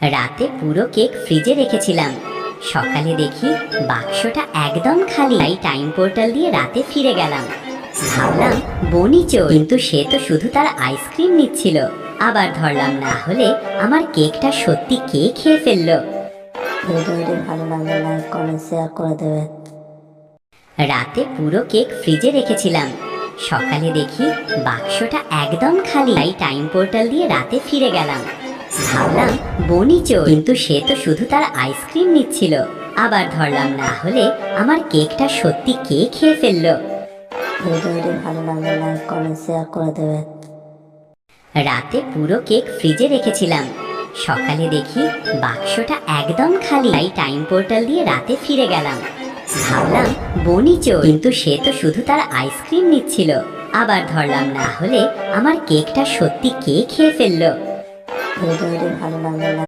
রাতে পুরো কেক ফ্রিজে রেখেছিলাম। সকালে দেখি বাক্সটা একদম খালি। তাই টাইম পোর্টাল দিয়ে রাতে ফিরে গেলাম। ভাবলাম, বনি চোর। কিন্তু সে তো শুধু তার আইসক্রিম নিচ্ছিল। আবার ধরলাম, না হলে আমার কেকটা সত্যি কে খেয়ে ফেলল? ভালো রাতে পুরো কেক ফ্রিজে রেখেছিলাম। সকালে দেখি বাক্সটা একদম খালি। তাই টাইম পোর্টাল দিয়ে রাতে ফিরে গেলাম। ভাবলাম বনি চোর। কিন্তু সে তো শুধু তার আইসক্রিম নিচ্ছিল। আবার ধরলাম, না হলে আমার কেকটা সত্যি কে খেয়ে ফেলল? রাতে পুরো কেক ফ্রিজে রেখেছিলাম। সকালে দেখি বাক্সটা একদম খালি। তাই টাইম পোর্টাল দিয়ে রাতে ফিরে গেলাম। ভাবলাম, বনি চোর। কিন্তু সে তো শুধু তার আইসক্রিম নিচ্ছিল। আবার ধরলাম, না হলে আমার কেকটা সত্যি কে খেয়ে ফেলল? ভিডিওটি ভালো লাগলে